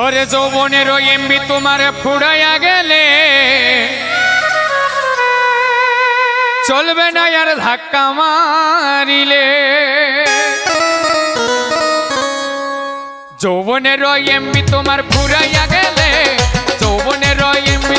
ওরে যৌবনের ওই এমবি তোমার ফুড়াইয়া গেলে। চলবে না আর ধাক্কা মারিলে। যৌবনের ওই এমবি তোমার ফুড়াইয়া গেলে, যৌবনের ওই এমবি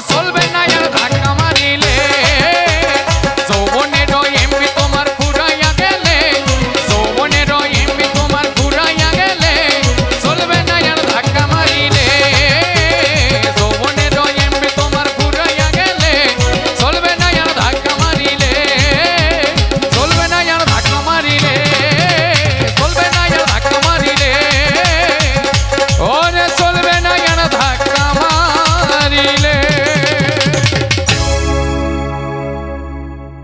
solve